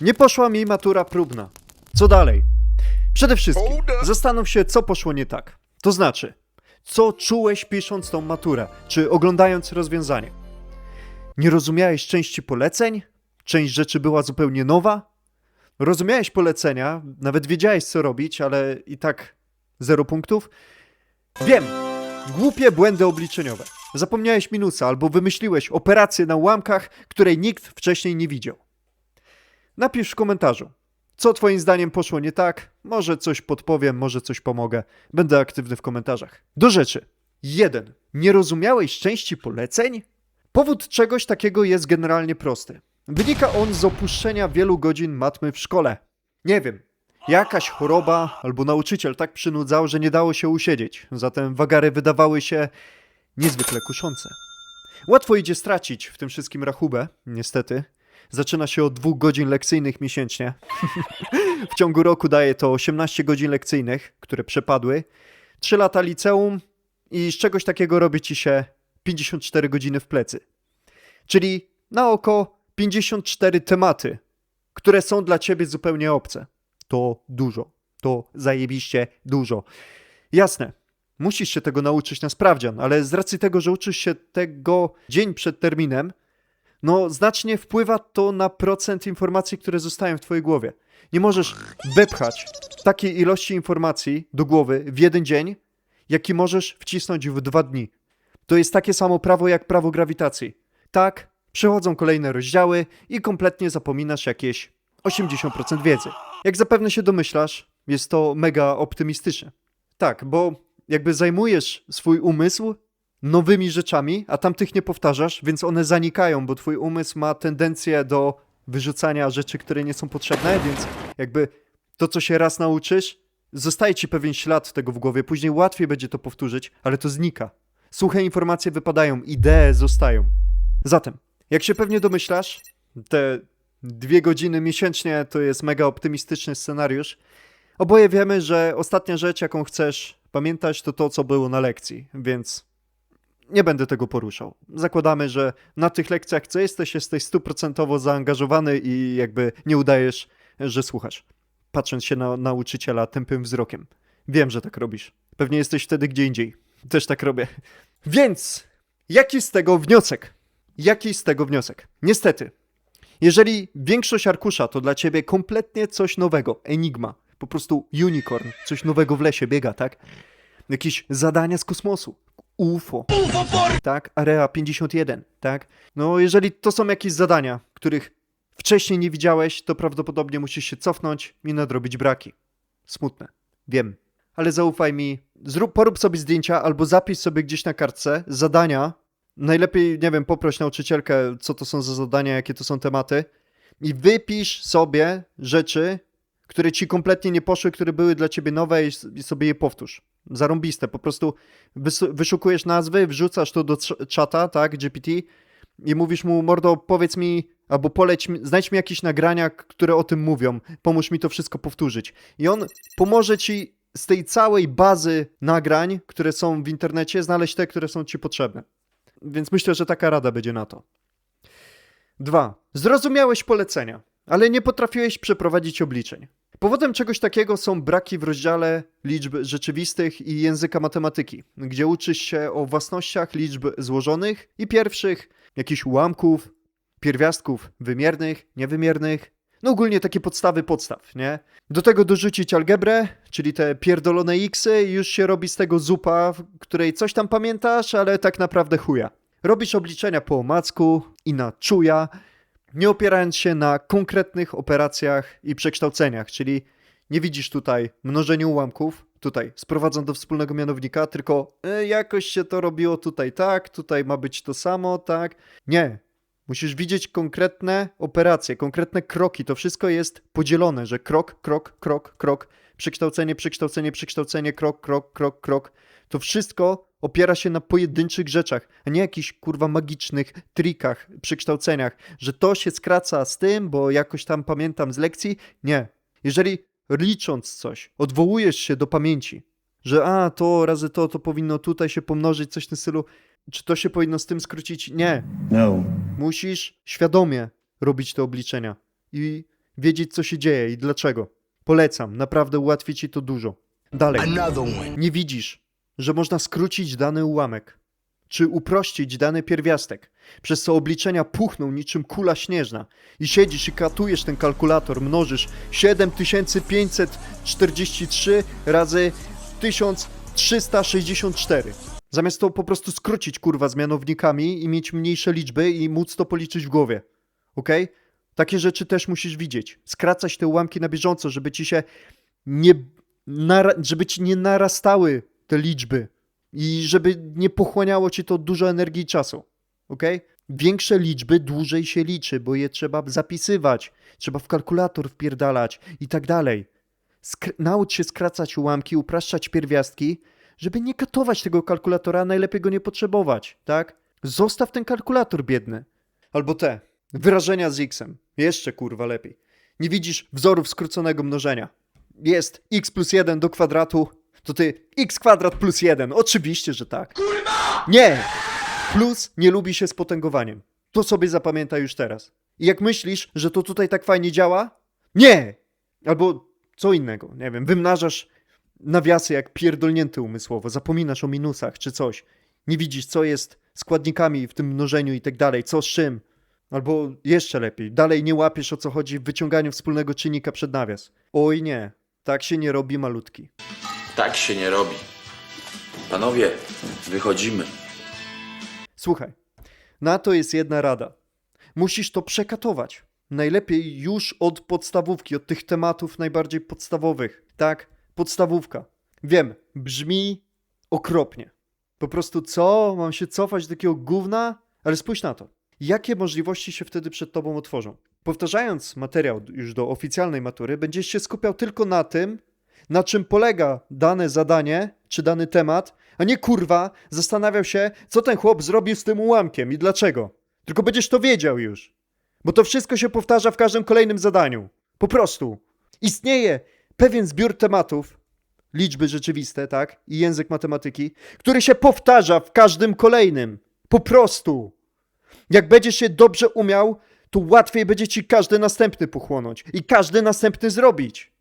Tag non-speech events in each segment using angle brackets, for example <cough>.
Nie poszła mi matura próbna. Co dalej? Przede wszystkim zastanów się, co poszło nie tak. To znaczy, co czułeś pisząc tą maturę, czy oglądając rozwiązanie? Nie rozumiałeś części poleceń? Część rzeczy była zupełnie nowa? Rozumiałeś polecenia, nawet wiedziałeś, co robić, ale i tak zero punktów? Wiem! Głupie błędy obliczeniowe. Zapomniałeś minusa albo wymyśliłeś operację na ułamkach, której nikt wcześniej nie widział. Napisz w komentarzu, co twoim zdaniem poszło nie tak. Może coś podpowiem, może coś pomogę. Będę aktywny w komentarzach. Do rzeczy. 1. Nie rozumiałeś części poleceń? Powód czegoś takiego jest generalnie prosty. Wynika on z opuszczenia wielu godzin matmy w szkole. Nie wiem. Jakaś choroba albo nauczyciel tak przynudzał, że nie dało się usiedzieć. Zatem wagary wydawały się niezwykle kuszące. Łatwo idzie stracić w tym wszystkim rachubę, niestety. Zaczyna się od dwóch godzin lekcyjnych miesięcznie. <laughs> w ciągu roku daje to 18 godzin lekcyjnych, które przepadły, 3 lata liceum i z czegoś takiego robi ci się 54 godziny w plecy. Czyli na oko 54 tematy, które są dla ciebie zupełnie obce. To dużo. To zajebiście dużo. Jasne, musisz się tego nauczyć na sprawdzian, ale z racji tego, że uczysz się tego dzień przed terminem, no znacznie wpływa to na procent informacji, które zostają w twojej głowie. Nie możesz wepchać takiej ilości informacji do głowy w jeden dzień, jaki możesz wcisnąć w dwa dni. To jest takie samo prawo jak prawo grawitacji. Tak, przychodzą kolejne rozdziały i kompletnie zapominasz jakieś 80% wiedzy. Jak zapewne się domyślasz, jest to mega optymistyczne. Tak, bo jakby zajmujesz swój umysł nowymi rzeczami, a tamtych nie powtarzasz, więc one zanikają, bo twój umysł ma tendencję do wyrzucania rzeczy, które nie są potrzebne, więc jakby to, co się raz nauczysz, zostaje ci pewien ślad tego w głowie, później łatwiej będzie to powtórzyć, ale to znika. Suche informacje wypadają, idee zostają. Zatem, jak się pewnie domyślasz, te dwie godziny miesięcznie to jest mega optymistyczny scenariusz. Oboje wiemy, że ostatnia rzecz, jaką chcesz pamiętać, to to, co było na lekcji, więc nie będę tego poruszał. Zakładamy, że na tych lekcjach, co jesteś, jesteś stuprocentowo zaangażowany i jakby nie udajesz, że słuchasz. Patrząc się na nauczyciela tępym wzrokiem. Wiem, że tak robisz. Pewnie jesteś wtedy gdzie indziej. Też tak robię. Więc, jaki z tego wniosek? Jaki z tego wniosek? Niestety, jeżeli większość arkusza to dla ciebie kompletnie coś nowego, enigma, po prostu unicorn, coś nowego w lesie biega, tak? Jakieś zadania z kosmosu, UFO, tak? Area 51, tak? No, jeżeli to są jakieś zadania, których wcześniej nie widziałeś, to prawdopodobnie musisz się cofnąć i nadrobić braki. Smutne, wiem. Ale zaufaj mi, zrób, porób sobie zdjęcia albo zapisz sobie gdzieś na kartce zadania. Najlepiej, nie wiem, poproś nauczycielkę, co to są za zadania, jakie to są tematy. I wypisz sobie rzeczy, które ci kompletnie nie poszły, które były dla ciebie nowe i, sobie je powtórz. Zarąbiste. Po prostu wys- wyszukujesz nazwy, wrzucasz to do cz- czata, tak, GPT i mówisz mu, mordo, powiedz mi, albo poleć znajdź mi jakieś nagrania, które o tym mówią, pomóż mi to wszystko powtórzyć. I on pomoże ci z tej całej bazy nagrań, które są w internecie, znaleźć te, które są ci potrzebne. Więc myślę, że taka rada będzie na to. Dwa. Zrozumiałeś polecenia, ale nie potrafiłeś przeprowadzić obliczeń. Powodem czegoś takiego są braki w rozdziale liczb rzeczywistych i języka matematyki, gdzie uczysz się o własnościach liczb złożonych i pierwszych, jakichś ułamków, pierwiastków wymiernych, niewymiernych. No ogólnie takie podstawy podstaw, nie? Do tego dorzucić algebrę, czyli te pierdolone xy już się robi z tego zupa, w której coś tam pamiętasz, ale tak naprawdę chuja. Robisz obliczenia po omacku i na czuja, nie opierając się na konkretnych operacjach i przekształceniach, czyli nie widzisz tutaj mnożenia ułamków, tutaj sprowadzam do wspólnego mianownika, tylko e, jakoś się to robiło tutaj tak, tutaj ma być to samo, tak. Nie. Musisz widzieć konkretne operacje, konkretne kroki. To wszystko jest podzielone, że krok, krok, krok, krok, przekształcenie, przekształcenie, przekształcenie, krok, krok, krok, krok. To wszystko opiera się na pojedynczych rzeczach, a nie jakichś kurwa magicznych trikach, przekształceniach, że to się skraca z tym, bo jakoś tam pamiętam z lekcji. Nie. Jeżeli licząc coś, odwołujesz się do pamięci, że a, to razy to, to powinno tutaj się pomnożyć, coś w tym stylu, czy to się powinno z tym skrócić? Nie. No. Musisz świadomie robić te obliczenia. I wiedzieć co się dzieje i dlaczego. Polecam, naprawdę ułatwi ci to dużo. Dalej. Nie widzisz, że można skrócić dany ułamek, czy uprościć dany pierwiastek, przez co obliczenia puchną niczym kula śnieżna i siedzisz i katujesz ten kalkulator, mnożysz 7543 razy 1364. Zamiast to po prostu skrócić kurwa z mianownikami i mieć mniejsze liczby i móc to policzyć w głowie. Okej? Takie rzeczy też musisz widzieć. Skracać te ułamki na bieżąco, żeby ci się nie, żeby ci nie narastały te liczby i żeby nie pochłaniało ci to dużo energii i czasu. Ok? Większe liczby dłużej się liczy, bo je trzeba zapisywać, trzeba w kalkulator wpierdalać i tak dalej. Skr- naucz się skracać ułamki, upraszczać pierwiastki, żeby nie katować tego kalkulatora, a najlepiej go nie potrzebować, tak? Zostaw ten kalkulator biedny. Albo te, wyrażenia z x-em. Jeszcze kurwa lepiej. Nie widzisz wzorów skróconego mnożenia. Jest x plus 1 do kwadratu, to ty x kwadrat plus 1. Oczywiście, że tak. Nie! Plus nie lubi się z potęgowaniem. To sobie zapamiętaj już teraz. I jak myślisz, że to tutaj tak fajnie działa? Nie! Albo co innego, nie wiem, wymnażasz nawiasy jak pierdolnięty umysłowo, zapominasz o minusach czy coś. Nie widzisz, co jest składnikami w tym mnożeniu i tak dalej, co z czym. Albo jeszcze lepiej, dalej nie łapiesz o co chodzi w wyciąganiu wspólnego czynnika przed nawias. Oj nie, tak się nie robi malutki. Tak się nie robi. Panowie, wychodzimy. Słuchaj, na to jest jedna rada. Musisz to przekatować. Najlepiej już od podstawówki, od tych tematów najbardziej podstawowych. Tak, podstawówka. Wiem, brzmi okropnie. Po prostu co? Mam się cofać do takiego gówna? Ale spójrz na to. Jakie możliwości się wtedy przed tobą otworzą? Powtarzając materiał już do oficjalnej matury, będziesz się skupiał tylko na tym, na czym polega dane zadanie czy dany temat, a nie kurwa zastanawiał się, co ten chłop zrobił z tym ułamkiem i dlaczego. Tylko będziesz to wiedział już. Bo to wszystko się powtarza w każdym kolejnym zadaniu. Po prostu. Istnieje pewien zbiór tematów, liczby rzeczywiste, tak, i język matematyki, który się powtarza w każdym kolejnym. Po prostu. Jak będziesz się dobrze umiał, to łatwiej będzie ci każdy następny pochłonąć i każdy następny zrobić.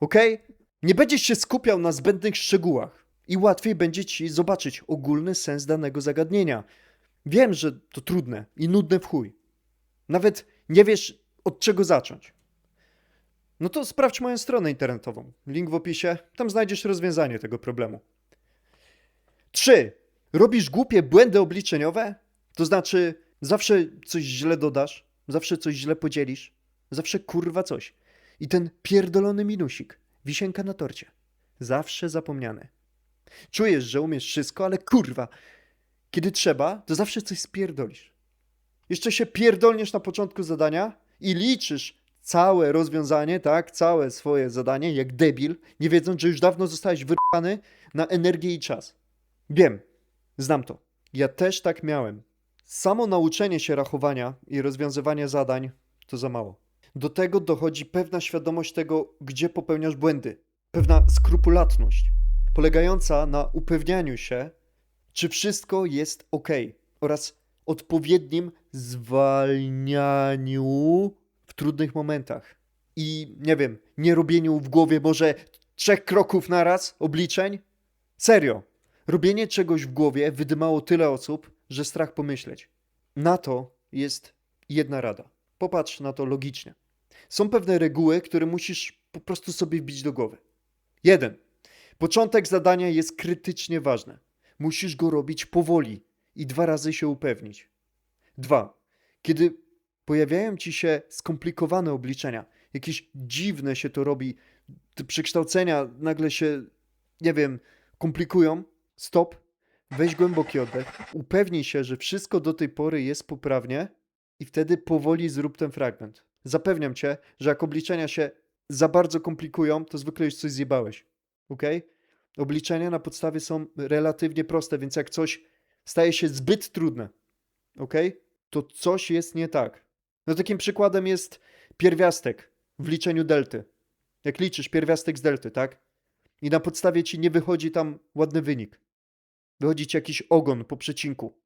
Okej? Nie będziesz się skupiał na zbędnych szczegółach i łatwiej będzie ci zobaczyć ogólny sens danego zagadnienia. Wiem, że to trudne i nudne w chuj. Nawet nie wiesz od czego zacząć. No to sprawdź moją stronę internetową. Link w opisie. Tam znajdziesz rozwiązanie tego problemu. 3. Robisz głupie błędy obliczeniowe? To znaczy, zawsze coś źle dodasz, zawsze coś źle podzielisz, zawsze kurwa coś. I ten pierdolony minusik, wisienka na torcie. Zawsze zapomniany. Czujesz, że umiesz wszystko, ale kurwa, kiedy trzeba, to zawsze coś spierdolisz. Jeszcze się pierdolniesz na początku zadania i liczysz całe rozwiązanie, tak, całe swoje zadanie, jak debil, nie wiedząc, że już dawno zostałeś wyrwany na energię i czas. Wiem, znam to. Ja też tak miałem. Samo nauczenie się rachowania i rozwiązywania zadań to za mało. Do tego dochodzi pewna świadomość tego, gdzie popełniasz błędy. Pewna skrupulatność, polegająca na upewnianiu się, czy wszystko jest ok, oraz odpowiednim zwalnianiu w trudnych momentach. I nie wiem, nie robieniu w głowie może trzech kroków na raz obliczeń. Serio, robienie czegoś w głowie wydymało tyle osób, że strach pomyśleć. Na to jest jedna rada. Popatrz na to logicznie. Są pewne reguły, które musisz po prostu sobie wbić do głowy. Jeden. Początek zadania jest krytycznie ważny. Musisz go robić powoli i dwa razy się upewnić. Dwa. Kiedy pojawiają ci się skomplikowane obliczenia, jakieś dziwne się to robi, te przekształcenia nagle się, nie wiem, komplikują, stop, weź głęboki oddech, upewnij się, że wszystko do tej pory jest poprawnie i wtedy powoli zrób ten fragment. Zapewniam cię, że jak obliczenia się za bardzo komplikują, to zwykle już coś zjebałeś. Ok? Obliczenia na podstawie są relatywnie proste, więc jak coś staje się zbyt trudne, ok? To coś jest nie tak. No takim przykładem jest pierwiastek w liczeniu delty. Jak liczysz pierwiastek z delty, tak? I na podstawie ci nie wychodzi tam ładny wynik. Wychodzi ci jakiś ogon po przecinku.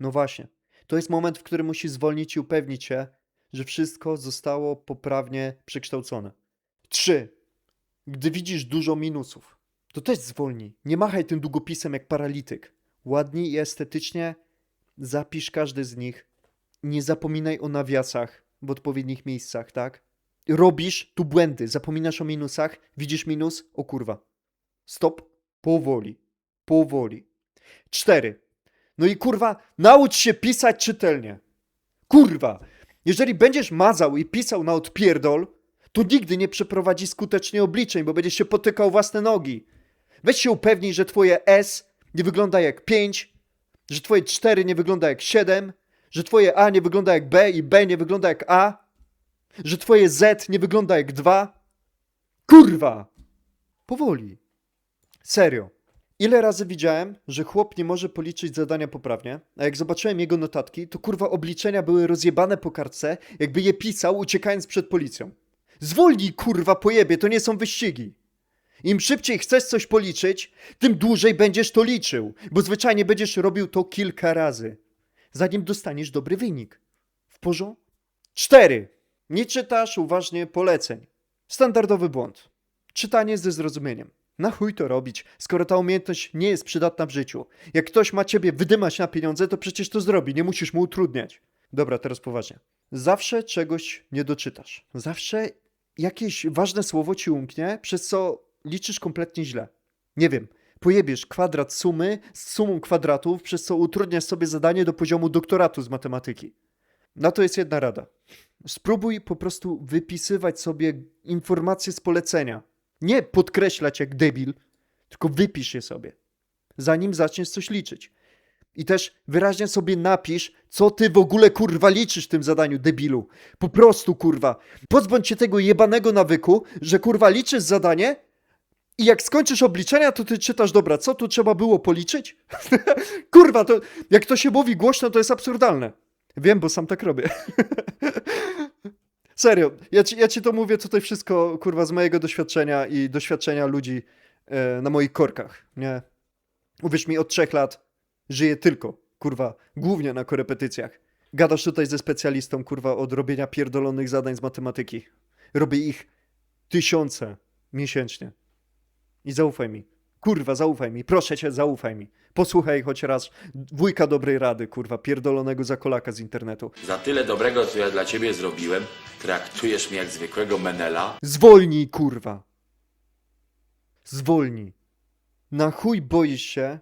No właśnie. To jest moment, w którym musisz zwolnić i upewnić się, że wszystko zostało poprawnie przekształcone. 3. Gdy widzisz dużo minusów, to też zwolnij. Nie machaj tym długopisem jak paralityk. Ładnie i estetycznie zapisz każdy z nich. Nie zapominaj o nawiasach w odpowiednich miejscach, tak? Robisz tu błędy, zapominasz o minusach, widzisz minus, o kurwa. Stop, powoli, powoli. 4. No i kurwa, naucz się pisać czytelnie. Kurwa, jeżeli będziesz mazał i pisał na odpierdol, to nigdy nie przeprowadzi skutecznie obliczeń, bo będziesz się potykał własne nogi. Weź się upewnij, że twoje S nie wygląda jak 5, że twoje 4 nie wygląda jak 7, że twoje A nie wygląda jak B i B nie wygląda jak A, że twoje Z nie wygląda jak 2. Kurwa! Powoli. Serio. Ile razy widziałem, że chłop nie może policzyć zadania poprawnie, a jak zobaczyłem jego notatki, to kurwa obliczenia były rozjebane po kartce, jakby je pisał uciekając przed policją. Zwolnij kurwa pojebie, to nie są wyścigi. Im szybciej chcesz coś policzyć, tym dłużej będziesz to liczył, bo zwyczajnie będziesz robił to kilka razy, zanim dostaniesz dobry wynik. W porządku? 4. Nie czytasz uważnie poleceń. Standardowy błąd. Czytanie ze zrozumieniem. Na chuj to robić, skoro ta umiejętność nie jest przydatna w życiu. Jak ktoś ma ciebie wydymać na pieniądze, to przecież to zrobi, nie musisz mu utrudniać. Dobra, teraz poważnie. Zawsze czegoś nie doczytasz. Zawsze jakieś ważne słowo ci umknie, przez co liczysz kompletnie źle. Nie wiem, pojebiesz kwadrat sumy z sumą kwadratów, przez co utrudniasz sobie zadanie do poziomu doktoratu z matematyki. Na to jest jedna rada. Spróbuj po prostu wypisywać sobie informacje z polecenia. Nie podkreślać jak debil, tylko wypisz je sobie, zanim zaczniesz coś liczyć. I też wyraźnie sobie napisz, co ty w ogóle kurwa liczysz w tym zadaniu, debilu. Po prostu kurwa. Pozbądź się tego jebanego nawyku, że kurwa liczysz zadanie i jak skończysz obliczenia, to ty czytasz, dobra, co tu trzeba było policzyć? <laughs> kurwa, to jak to się mówi głośno, to jest absurdalne. Wiem, bo sam tak robię. <laughs> Serio, ja ci, ja ci to mówię tutaj wszystko, kurwa, z mojego doświadczenia i doświadczenia ludzi e, na moich korkach, nie? Uwierz mi, od trzech lat żyję tylko, kurwa, głównie na korepetycjach. Gadasz tutaj ze specjalistą, kurwa, od robienia pierdolonych zadań z matematyki. Robię ich tysiące miesięcznie. I zaufaj mi. Kurwa, zaufaj mi. Proszę cię, zaufaj mi. Posłuchaj choć raz wujka dobrej rady, kurwa, pierdolonego zakolaka z internetu. Za tyle dobrego, co ja dla ciebie zrobiłem, traktujesz mnie jak zwykłego menela? Zwolnij, kurwa. Zwolnij. Na chuj boisz się,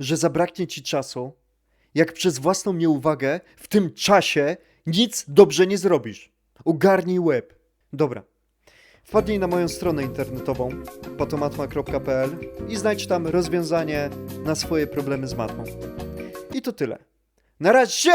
że zabraknie ci czasu, jak przez własną nieuwagę w tym czasie nic dobrze nie zrobisz. Ogarnij łeb. Dobra. Wpadnij na moją stronę internetową patomatma.pl i znajdź tam rozwiązanie na swoje problemy z matmą. I to tyle. Na razie!